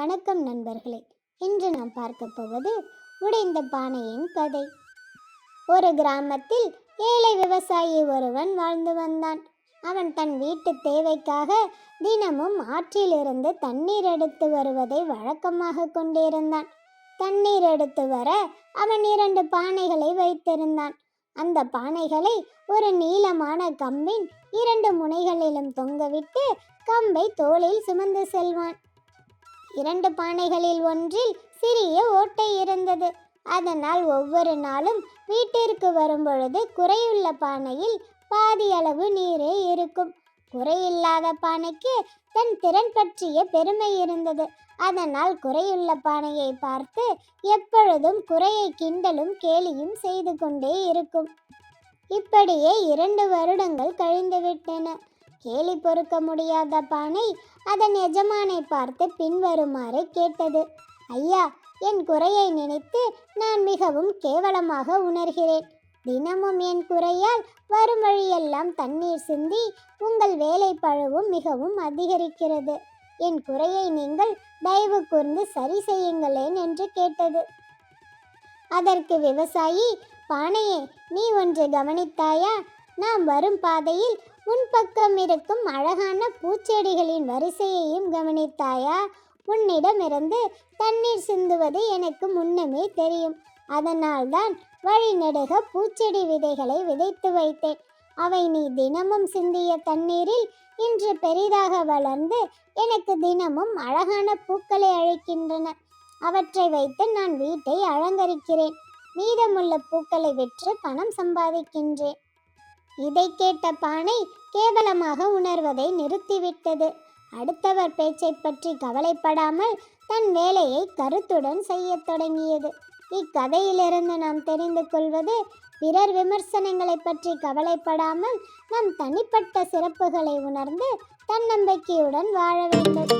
வணக்கம் நண்பர்களே. இன்று நாம் பார்க்க போவது உடைந்த பானையின் கதை. ஒரு கிராமத்தில் ஏழை விவசாயி ஒருவன் வாழ்ந்து வந்தான். அவன் தன் வீட்டு தேவைக்காக தினமும் ஆற்றிலிருந்து தண்ணீர் எடுத்து வருவதை வழக்கமாக கொண்டிருந்தான். தண்ணீர் எடுத்து வர அவன் இரண்டு பானைகளை வைத்திருந்தான். அந்த பானைகளை ஒரு நீளமான கம்பின் இரண்டு முனைகளிலும் தொங்கவிட்டு கம்பை தோளில் சுமந்து செல்வான். இரண்டு பானைகளில் ஒன்றில் சிறிய ஓட்டை இருந்தது. அதனால் ஒவ்வொரு நாளும் வீட்டிற்கு வரும்பொழுது குறையுள்ள பானையில் பாதி அளவு நீரே இருக்கும். குறையில்லாத பானைக்கு தன் திறன் பற்றிய பெருமை இருந்தது. அதனால் குறையுள்ள பானையை பார்த்து எப்பொழுதும் குறையை கிண்டலும் கேலியும் செய்து கொண்டே இருக்கும். இப்படியே இரண்டு வருடங்கள் கழிந்துவிட்டன. கேலி பொறுக்க முடியாத பானை அதன் எஜமானை பார்த்து பின்வருமாறு கேட்டது. ஐயா என் குறையை நினைத்து நான் மிகவும் கேவலமாக உணர்கிறேன். தினமும் என் குறையால் வரும் வழியெல்லாம் தண்ணீர் சிந்தி உங்கள் வேலை பழுவும் மிகவும் அதிகரிக்கிறது. என் குறையை நீங்கள் தயவு கூர்ந்து சரி செய்யுங்களேன் என்று கேட்டது. அதற்கு விவசாயி பானையே நீ ஒன்று கவனித்தாயா? நாம் வரும் பாதையில் முன்பக்கம் பக்கம் இருக்கும் அழகான பூச்செடிகளின் வரிசையையும் கவனித்தாயா? உன்னிடமிருந்து தண்ணீர் சிந்துவது எனக்கு முன்னமே தெரியும். அதனால்தான் வழிநெடுக பூச்செடி விதைகளை விதைத்து வைத்தேன். அவை நீ தினமும் சிந்திய தண்ணீரில் இன்று பெரிதாக வளர்ந்து எனக்கு தினமும் அழகான பூக்களை அழைக்கின்றன. அவற்றை வைத்து நான் வீட்டை அலங்கரிக்கிறேன். மீதமுள்ள பூக்களை விற்று பணம் சம்பாதிக்கின்றேன். இதை கேட்ட பானை கேவலமாக உணர்வதை நிறுத்திவிட்டது. அடுத்தவர் பேச்சை பற்றி கவலைப்படாமல் தன் வேலையை கருத்துடன் செய்யத் தொடங்கியது. இக்கதையிலிருந்து நாம் தெரிந்து கொள்வது பிறர் விமர்சனங்களை பற்றி கவலைப்படாமல் நம் தனிப்பட்ட சிறப்புகளை உணர்ந்து தன்னம்பிக்கையுடன் வாழ வேண்டும்.